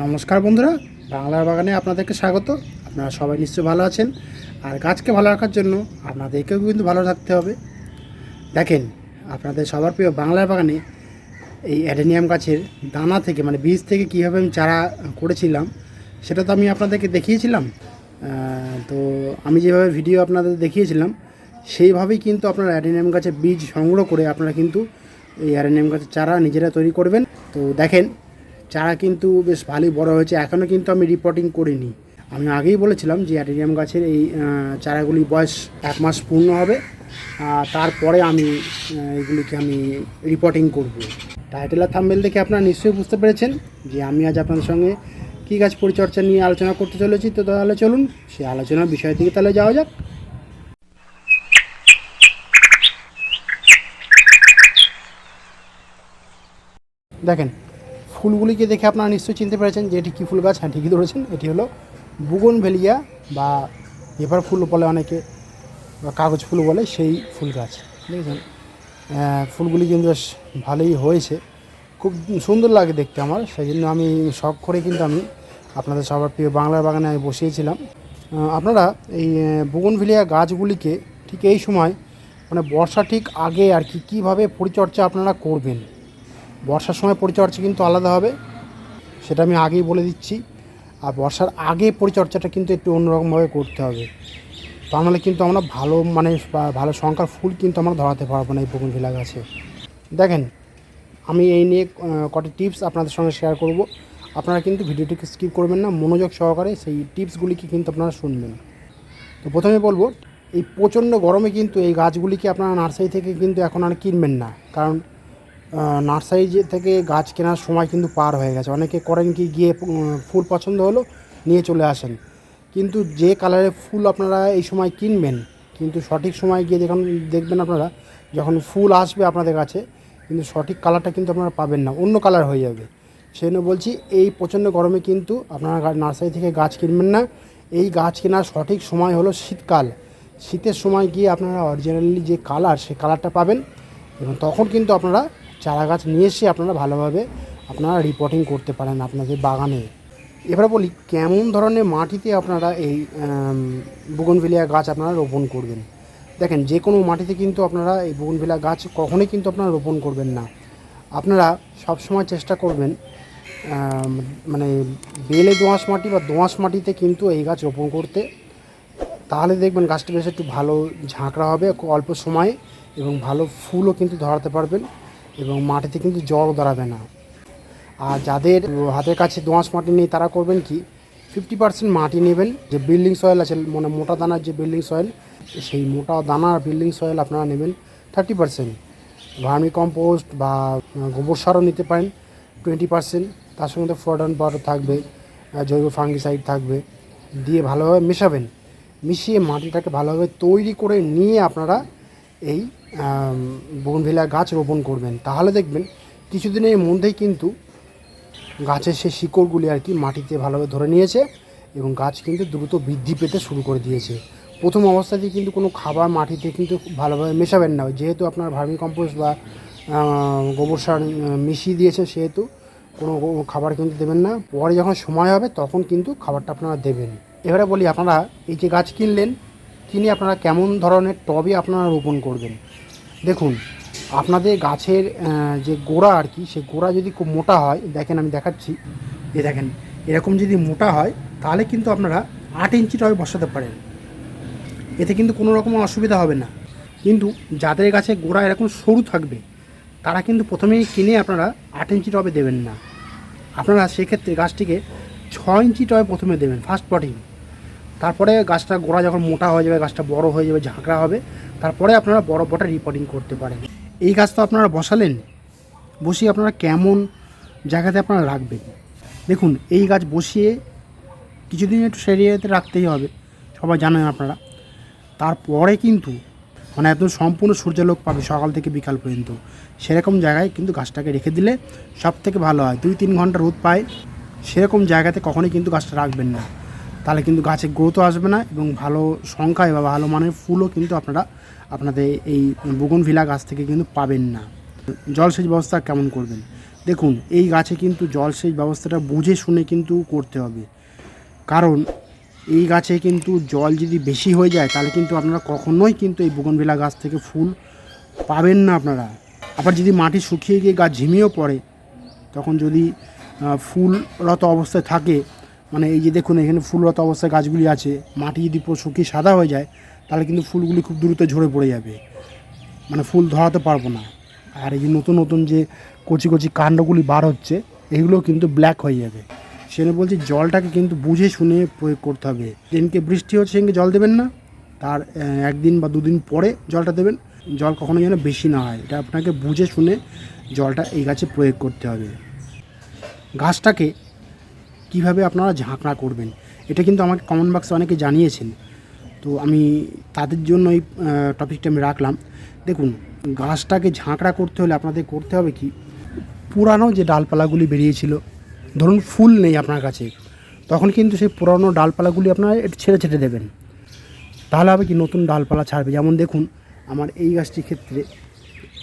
নমস্কার বন্ধুরা, বাংলার বাগানে আপনাদেরকে স্বাগত। আপনারা সবাই নিশ্চয়ই ভালো আছেন। আর গাছকে ভালো রাখার জন্য আপনাদেরকেও কিন্তু ভালো রাখতে হবে। দেখেন, আপনাদের সবার প্রিয় বাংলার বাগানে এই অ্যাডেনিয়াম গাছের দানা থেকে মানে বীজ থেকে কীভাবে আমি চারা করেছিলাম, সেটা তো আমি আপনাদেরকে দেখিয়েছিলাম। তো আমি যেভাবে ভিডিও আপনাদের দেখিয়েছিলাম, সেইভাবেই কিন্তু আপনারা অ্যাডেনিয়াম গাছের বীজ সংগ্রহ করে আপনারা কিন্তু এই অ্যাডেনিয়াম গাছের চারা নিজেরা তৈরি করবেন। তো দেখেন চারা কিন্তু বেশ ভালোই বড় হয়েছে। এখনও কিন্তু আমি রিপোর্টিং করিনি। আমি আগেই বলেছিলাম যে অ্যাটেরিয়াম গাছের এই চারাগুলি বয়স এক মাস পূর্ণ হবে। তারপরে আমি এগুলিকে আমি রিপোর্টিং করব। টাইটেল আর থাম্বেল দেখে আপনারা নিশ্চয়ই বুঝতে পেরেছেন যে আমি আজ আপনাদের সঙ্গে কী গাছ পরিচর্যা নিয়ে আলোচনা করতে চলেছি। তো তাহলে চলুন সেই আলোচনার বিষয় দিকে তাহলে যাওয়া যাক। দেখেন ফুলগুলিকে দেখে আপনারা নিশ্চয়ই চিনতে পেরেছেন যে এটি কী ফুল গাছ হ্যাঁ ঠিকই ধরেছেন, এটি হলো বুগন ভেলিয়া বা পেপার ফুল বলে অনেকে, বা কাগজ ফুল বলে সেই ফুল গাছ দেখেছেন ফুলগুলি কিন্তু বেশ ভালোই হয়েছে, খুব সুন্দর লাগে দেখতে আমার সেই জন্য আমি শখ করে কিন্তু আমি আপনাদের সবার প্রিয় বাংলার বাগানে আমি বসিয়েছিলাম। আপনারা এই বুগনভিলিয়া গাছগুলিকে ঠিক এই সময় মানে বর্ষা ঠিক আগে আর কি, কীভাবে পরিচর্যা আপনারা করবেন? বর্ষার সময় পরিচর্যা কিন্তু আলাদা হবে, সেটা আমি আগেই বলে দিচ্ছি। আর বর্ষার আগে পরিচর্যাটা কিন্তু একটু অন্যরকমভাবে করতে হবে। তা নাহলে কিন্তু আমরা ভালো মানে ভালো সংখ্যার ফুল কিন্তু আমরা ধরাতে পারব না এই বকুলভিলা গাছে। দেখেন, আমি এই নিয়ে কটি টিপস আপনাদের সঙ্গে শেয়ার করব। আপনারা কিন্তু ভিডিওটিকে স্কিপ করবেন না, মনোযোগ সহকারে সেই টিপসগুলিকে কিন্তু আপনারা শুনবেন। তো প্রথমে বলব, এই প্রচণ্ড গরমে কিন্তু এই গাছগুলিকে আপনারা নার্সারি থেকে কিন্তু এখন আর কিনবেন না। কারণ নার্সারি থেকে গাছ কেনার সময় কিন্তু পার হয়ে গেছে। অনেকে করেন কি গিয়ে ফুল পছন্দ হলো নিয়ে চলে আসেন। কিন্তু যে কালারের ফুল আপনারা এই সময় কিনবেন, কিন্তু সঠিক সময় গিয়ে যখন দেখবেন আপনারা, যখন ফুল আসবে আপনাদের কাছে, কিন্তু সঠিক কালারটা কিন্তু আপনারা পাবেন না, অন্য কালার হয়ে যাবে। সেই জন্য বলছি, এই প্রচণ্ড গরমে কিন্তু আপনারা নার্সারি থেকে গাছ কিনবেন না। এই গাছ কেনার সঠিক সময় হলো শীতকাল। শীতের সময় গিয়ে আপনারা অরিজিনালি যে কালার সেই কালারটা পাবেন এবং তখন কিন্তু আপনারা চারা গাছ নিয়ে এসে আপনারা ভালোভাবে আপনারা রিপোর্টিং করতে পারেন আপনাদের বাগানে। এবারে বলি, কেমন ধরনের মাটিতে আপনারা এই বুগনভিলিয়া গাছ আপনারা রোপণ করবেন? দেখেন, যে কোনো মাটিতে কিন্তু আপনারা এই বুগনভিলিয়া গাছ কখনোই কিন্তু আপনারা রোপণ করবেন না। আপনারা সবসময় চেষ্টা করবেন মানে বেলে দোঁয়াশ মাটি বা দোঁয়াশ মাটিতে কিন্তু এই গাছ রোপণ করতে। তাহলে দেখবেন গাছটি বেশ একটু ভালো ঝাঁকড়া হবে, অল্প সময়ে এবং ভালো ফুলও কিন্তু ধরাতে পারবেন। এবং মাটিতে কিন্তু জলও দাঁড়াবে না। আর যাদের হাতের কাছে দোঁয়াশ মাটি নেই, তারা করবেন কি? ফিফটি পার্সেন্ট মাটি নেবেন। যে বিল্ডিং সয়েল আছে মানে মোটা দানার যে বিল্ডিং সয়েল সেই মোটা দানার বিল্ডিং সয়েল আপনারা নেবেন থার্টি পার্সেন্ট ভার্মি কম্পোস্ট বা গোবর সারও নিতে পারেন টোয়েন্টি পার্সেন্ট তার সঙ্গে ফ্লোডন পাউডার থাকবে জৈব ফাঙ্গিসাইড থাকবে। দিয়ে ভালোভাবে মেশাবেন। মিশিয়ে মাটিটাকে ভালোভাবে তৈরি করে নিয়ে আপনারা এই বনভিলা গাছ রোপণ করবেন। তাহলে দেখবেন কিছুদিনের মধ্যেই কিন্তু গাছের সেই শিকড়গুলি আর কি মাটিতে ভালোভাবে ধরে নিয়েছে এবং গাছ কিন্তু দ্রুত বৃদ্ধি পেতে শুরু করে দিয়েছে। প্রথম অবস্থাতেই কিন্তু কোনো খাবার মাটিতে কিন্তু ভালোভাবে মেশাবেন না। যেহেতু আপনার ভার্মি কম্পোস্ট বা গোবর সার মিশিয়ে দিয়েছে, সেহেতু কোনো খাবার কিন্তু দেবেন না। পরে যখন সময় হবে, তখন কিন্তু খাবারটা আপনারা দেবেন। এবারে বলি, আপনারা এই যে গাছ কিনলেন কিনে আপনারা কেমন ধরনের টবে আপনারা রোপণ করবেন? দেখুন, আপনাদের গাছের যে গোড়া আর কি, সে গোড়া যদি খুব মোটা হয়, দেখেন আমি দেখাচ্ছি, এ দেখেন, এরকম যদি মোটা হয়, তাহলে কিন্তু আপনারা আট ইঞ্চি টবে বসাতে পারেন। এতে কিন্তু কোনো রকম অসুবিধা হবে না। কিন্তু যাদের গাছে গোড়া এরকম সরু থাকবে, তারা কিন্তু প্রথমেই কিনে আপনারা আট ইঞ্চি টবে দেবেন না। আপনারা সেক্ষেত্রে গাছটিকে ছ ইঞ্চি টবে প্রথমে দেবেন ফার্স্ট পটিং তারপরে গাছটা গোড়া যখন মোটা হয়ে যাবে, গাছটা বড় হয়ে যাবে, ঝাঁকড়া হবে, তারপরে আপনারা বড় পটে রিপোর্টিং করতে পারেন। এই গাছ তো আপনারা বসালেন, বসিয়ে আপনারা কেমন জায়গাতে আপনারা রাখবেন? দেখুন, এই গাছ বসিয়ে কিছুদিন একটু সেরিয়াতে রাখতেই হবে, সবাই জানেন আপনারা। তারপরে কিন্তু মানে একদম সম্পূর্ণ সূর্যালোক পাবে সকাল থেকে বিকাল পর্যন্ত। সেরকম জায়গায় কিন্তু গাছটাকে রেখে দিলে সব থেকে ভালো হয়। দুই তিন ঘণ্টা রোদ পায়, সেরকম জায়গাতে কখনোই কিন্তু গাছটা রাখবেন না। তাহলে কিন্তু গাছে গ্রোথও আসবে না এবং ভালো সংখ্যায় বা ভালো মানের ফুলও কিন্তু আপনারা আপনাদের এই বুগন ভিলা গাছ থেকে কিন্তু পাবেন না। জলসেচ ব্যবস্থা কেমন করবেন? দেখুন, এই গাছে কিন্তু জলসেচ ব্যবস্থাটা বুঝে শুনে কিন্তু করতে হবে। কারণ এই গাছে কিন্তু জল যদি বেশি হয়ে যায়, তাহলে কিন্তু আপনারা কখনোই কিন্তু এই বগনভিলা গাছ থেকে ফুল পাবেন না আপনারা। আবার যদি মাটি শুকিয়ে গিয়ে গাছ ঝিমিয়েও পড়ে, তখন যদি ফুলরত অবস্থায় থাকে মানে এই যে দেখুন, এখানে ফুলরত অবস্থায় গাছগুলি আছে, মাটি যদি শুকিয়ে সাদা হয়ে যায়, তাহলে কিন্তু ফুলগুলি খুব দ্রুত ঝরে পড়ে যাবে। মানে ফুল ধরাতে পারব না। আর এই যে নতুন নতুন যে কচি কচি কাণ্ডগুলি বার হচ্ছে, এগুলো কিন্তু ব্ল্যাক হয়ে যাবে। সেখানে বলছি, জলটাকে কিন্তু বুঝে, শুনে প্রয়োগ করতে হবে। যেদিনকে বৃষ্টি হচ্ছে, সেদিনকে জল দেবেন না। তার একদিন বা দুদিন পরে জলটা দেবেন। জল কখনো যেন বেশি না হয়। এটা আপনাকে বুঝে, শুনে জলটা এই গাছে প্রয়োগ করতে হবে। গাছটাকে কীভাবে আপনারা ঝাঁকড়া করবেন? এটা কিন্তু আমাকে কমেন্ট বক্সে অনেকে জানিয়েছেন। তো আমি তাদের জন্য এই টপিকটা আমি রাখলাম। দেখুন, গাছটাকে ঝাঁকড়া করতে হলে আপনাদের করতে হবে কি? পুরানো যে ডালপালাগুলি বেরিয়েছিল, ধরুন ফুল নেই আপনার কাছে, তখন কিন্তু সেই পুরানো ডালপালাগুলি আপনারা একটু ছেড়ে ছেড়ে দেবেন। তাহলে হবে কি? নতুন ডালপালা ছাড়বে। যেমন দেখুন, আমার এই গাছটির ক্ষেত্রে,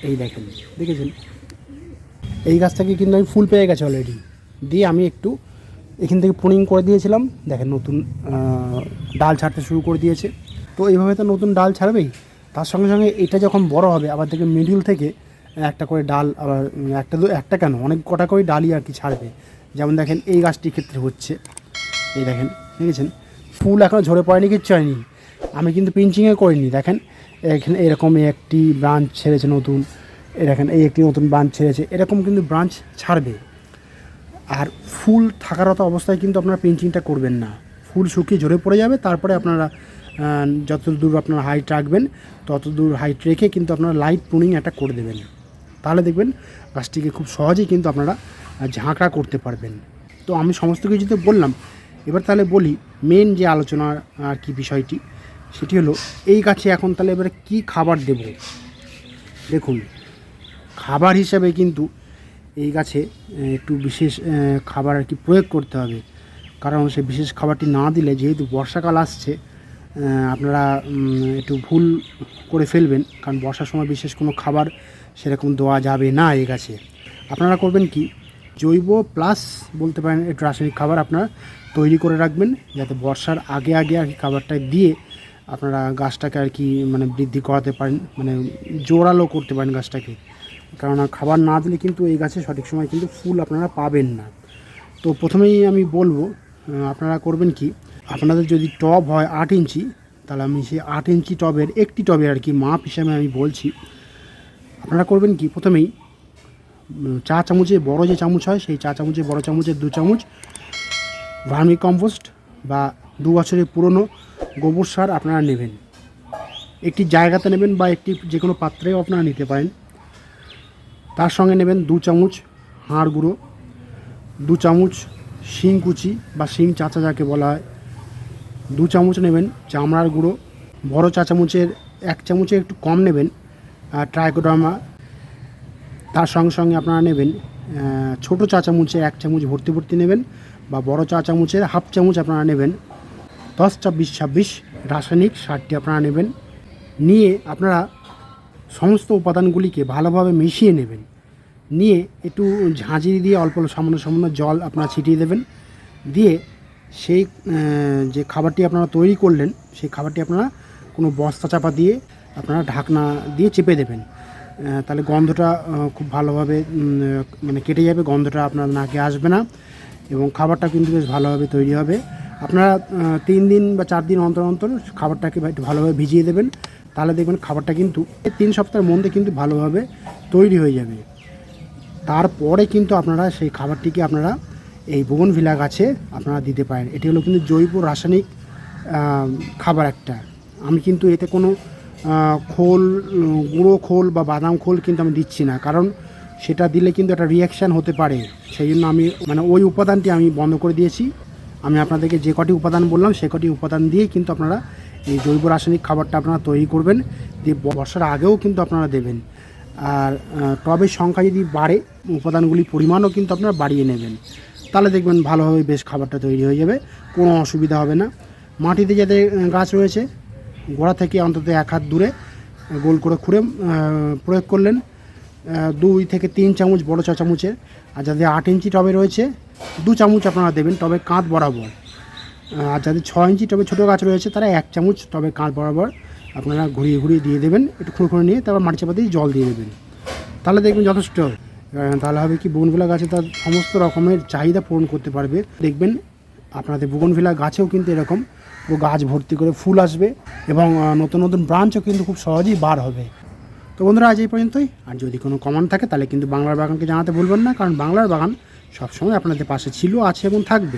এই দেখেন, দেখেছেন? এই গাছটাকে কিন্তু আমি ফুল পেয়ে গেছে অলরেডি দিয়ে আমি একটু এখান থেকে পুনিং করে দিয়েছিলাম। দেখেন নতুন ডাল ছাড়তে শুরু করে দিয়েছে। তো এইভাবে তো নতুন ডাল ছাড়বেই। তার সঙ্গে সঙ্গে এটা যখন বড় হবে, আবার দেখে মিডিল থেকে একটা করে ডাল, আবার একটা একটা কেন? অনেক কটা করে ডালই আর কি ছাড়বে। যেমন দেখেন এই গাছটির ক্ষেত্রে হচ্ছে। এই দেখেন, দেখেছেন? ফুল এখনও ঝরে পড়েনি, কিচ্ছু হয়নি। আমি কিন্তু পিঞ্চিংয়ে করিনি, দেখেন? এখানে এরকম একটি ব্রাঞ্চ ছেড়েছে নতুন। দেখেন, এই একটি নতুন ব্রাঞ্চ ছেড়েছে। এরকম কিন্তু ব্রাঞ্চ ছাড়বে। আর ফুল থাকারত অবস্থায় কিন্তু আপনারা পেন্টিংটা করবেন না। ফুল শুকিয়ে ঝরে পড়ে যাবে, তারপরে আপনারা যত দূর আপনারা হাইট রাখবেন তত দূর হাইট রেখে কিন্তু আপনারা লাইট প্রুনিং একটা করে দেবেন। তাহলে দেখবেন গাছটিকে খুব সহজেই কিন্তু আপনারা ঝাঁকড়া করতে পারবেন। তো আমি সমস্ত কিছু তো বললাম, এবার তাহলে বলি মেন যে আলোচনার আর কি বিষয়টি, সেটি হলো এই গাছে এখন তাহলে এবারে কী খাবার দেব? দেখুন, খাবার হিসাবে কিন্তু এই গাছে একটু বিশেষ খাবার আর কি প্রয়োগ করতে হবে। কারণ সে বিশেষ খাবারটি না দিলে, যেহেতু বর্ষাকাল আসছে আপনারা একটু ভুল করে ফেলবেন। কারণ বর্ষার সময় বিশেষ কোনো খাবার সেরকম দেওয়া যাবে না এই গাছে। আপনারা করবেন কি? জৈব প্লাস বলতে পারেন, একটু রাসায়নিক খাবার আপনারা তৈরি করে রাখবেন, যাতে বর্ষার আগে আগে আর কি খাবারটা দিয়ে আপনারা গাছটাকে আর কি মানে বৃদ্ধি করাতে পারেন মানে জোরালো করতে পারেন গাছটাকে। কেননা খাবার না দিলে কিন্তু এই গাছে সঠিক সময় কিন্তু ফুল আপনারা পাবেন না। তো প্রথমেই আমি বলব আপনারা করবেন কি? আপনাদের যদি টব হয় আট ইঞ্চি, তাহলে আমি সেই আট ইঞ্চি টবের একটি টবে আর কি মাপ হিসাবে আমি বলছি। আপনারা করবেন কি? প্রথমেই চা চামচে বড় যে চামচ হয়, সেই চা চামচে বড় চামচের দু চামচ ভার্মি কম্পোস্ট বা দু বছরের পুরনো গোবর সার আপনারা নেবেন। একটি জায়গাতে নেবেন বা একটি যে কোনো পাত্রেও আপনারা নিতে পারেন। তার সঙ্গে নেবেন দু চামচ হাড় গুঁড়ো, দু চামচ শিং কুচি বা শিং চাচা যাকে বলা হয়, দু চামচ নেবেন চামড়ার গুঁড়ো, বড় চা চামচের, এক চামচে একটু কম নেবেন ট্রাইকোডার্মা তার সঙ্গে সঙ্গে আপনারা নেবেন ছোটো চা চামচে এক চামচ ভর্তি ভর্তি নেবেন বা বড় চা চামচের হাফ চামচ আপনারা নেবেন, দশ ছাব্বিশ ছাব্বিশ রাসায়নিক সারটি আপনারা নেবেন, নিয়ে আপনারা সমস্ত উপাদানগুলিকে ভালোভাবে মিশিয়ে নেবেন। নিয়ে একটু ঝাঁঝরি দিয়ে অল্প অল্প সামান্য সামান্য জল আপনারা ছিটিয়ে দেবেন। দিয়ে সেই যে খাবারটি আপনারা তৈরি করলেন, সেই খাবারটি আপনারা কোনো বস্তা চাপা দিয়ে আপনারা ঢাকনা দিয়ে চেপে দেবেন। তাহলে গন্ধটা খুব ভালোভাবে মানে কেটে যাবে, গন্ধটা আপনার নাকে আসবে না এবং খাবারটা কিন্তু বেশ ভালোভাবে তৈরি হবে। আপনারা তিন দিন বা চার দিন অন্তর অন্তর খাবারটাকে একটু ভালোভাবে ভিজিয়ে দেবেন। তাহলে দেখবেন খাবারটা কিন্তু, তিন সপ্তাহের মধ্যে কিন্তু ভালোভাবে তৈরি হয়ে যাবে। তারপরে কিন্তু আপনারা সেই খাবারটিকে আপনারা এই বগনভিলা গাছে আপনারা দিতে পারেন। এটি হলো কিন্তু জৈব রাসায়নিক খাবার একটা। আমি কিন্তু এতে কোনো খোল, গুঁড়ো খোল বা বাদাম খোল কিন্তু আমি দিচ্ছি না। কারণ সেটা দিলে কিন্তু একটা রিয়াকশান হতে পারে। সেই জন্য আমি মানে ওই উপাদানটি আমি বন্ধ করে দিয়েছি। আমি আপনাদেরকে যে কটি উপাদান বললাম, সে কটি উপাদান দিয়েই কিন্তু আপনারা এই জৈব রাসায়নিক খাবারটা আপনারা তৈরি করবেন। দিয়ে বর্ষার আগেও কিন্তু আপনারা দেবেন। আর টবের সংখ্যা যদি বাড়ে উপাদানগুলি পরিমাণও কিন্তু আপনারা বাড়িয়ে নেবেন। তাহলে দেখবেন ভালোভাবে বেশ খাবারটা তৈরি হয়ে যাবে, কোনো অসুবিধা হবে না। মাটিতে যাতে গাছ রয়েছে, গোড়া থেকে অন্তত এক হাত দূরে গোল করে খুঁড়ে প্রয়োগ করলেন। দুই থেকে তিন চামচ, বড় চা চামচের, আর যাদের আট ইঞ্চি টবে রয়েছে, দু চামচ আপনারা দেবেন টবে কাঁধ বরাবর। আর যাদের ছ ইঞ্চি টবে ছোটো গাছ রয়েছে, তারা এক চামচ টবে কাঁধ বরাবর আপনারা ঘুরিয়ে ঘুরিয়ে দিয়ে দেবেন, একটু খুঁড়ো খুঁড়ো নিয়ে তারপর মাটি চাপা দিয়ে জল দিয়ে দেবেন। তাহলে দেখবেন যথেষ্ট তাহলে হবে কি বুগনভিলা গাছে তার সমস্ত রকমের চাহিদা পূরণ করতে পারবে। দেখবেন আপনাদের বুগনভিলা গাছেও কিন্তু এরকম, পুরো গাছ ভর্তি করে ফুল আসবে এবং নতুন নতুন ব্রাঞ্চও কিন্তু খুব সহজেই বার হবে। তো বন্ধুরা, আজ এই পর্যন্তই। আর যদি কোনো কমন থাকে, তাহলে কিন্তু বাংলার বাগানকে জানাতে ভুলবেন না, কারণ বাংলার বাগান সবসময় আপনাদের পাশে ছিল, আছে এবং থাকবে।